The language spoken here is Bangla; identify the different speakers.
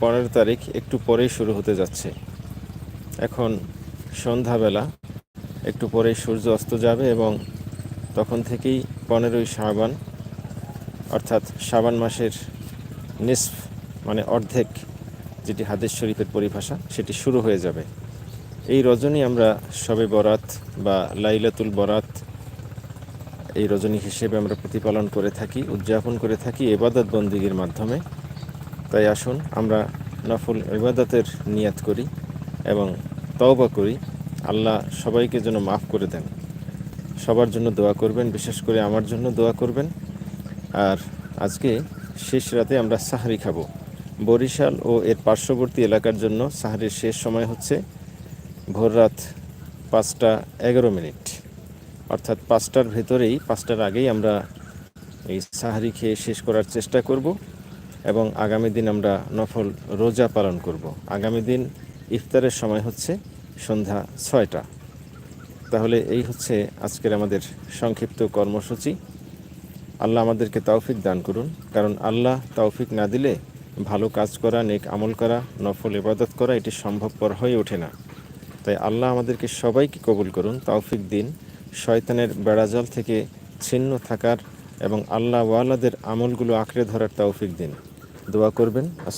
Speaker 1: পনেরো তারিখ একটু পরেই শুরু হতে যাচ্ছে। এখন সন্ধ্যাবেলা, একটু পরেই সূর্য অস্ত যাবে এবং তখন থেকেই পনেরোই শাবান, অর্থাৎ শাবান মাসের নিসফ মানে অর্ধেক যেটি হাদিস শরীফের পরিভাষা, সেটি শুরু হয়ে যাবে। এই রজনী আমরা সবে বরাত বা লাইলাতুল বরাত, এই রজনী হিসেবে আমরা প্রতিপালন করে থাকি, উদযাপন করে থাকি এবাদত বন্দিগির মাধ্যমে। তাই আসুন, আমরা নফল ইবাদতের নিয়াত করি এবং তওবা করি। আল্লাহ সবাইকে যেন মাফ করে দেন। সবার জন্য দোয়া করবেন, বিশেষ করে আমার জন্য দোয়া করবেন। আর আজকে শেষ রাতে আমরা সাহারি খাব। বরিশাল ও এর পার্শ্ববর্তী এলাকার জন্য সাহারির শেষ সময় হচ্ছে ভোর রাত পাঁচটা এগারো মিনিট। অর্থাৎ পাঁচটার ভেতরেই, পাঁচটার আগেই আমরা এই সাহারি খেয়ে শেষ করার চেষ্টা করব। এবং আগামী দিন আমরা নফল রোজা পালন করব। আগামী দিন ইফতারের সময় হচ্ছে সন্ধ্যা ছয়টা। তাহলে এই হচ্ছে আজকের আমাদের সংক্ষিপ্ত কর্মসূচি। আল্লাহ আমাদেরকে তৌফিক দান করুন, কারণ আল্লাহ তৌফিক না দিলে ভালো কাজ করা, নেক আমল করা, নফল ইবাদত করা এটি সম্ভবপর হয়ে ওঠে না। তাই আল্লাহ আমাদেরকে সবাইকে কবুল করুন, তৌফিক দিন। শয়তানের বেড়াজাল থেকে ছিন্ন থাকার এবং আল্লাহ ওয়ালাদের আমলগুলো আঁকড়ে ধরার তৌফিক দিন। দোয়া করবেন।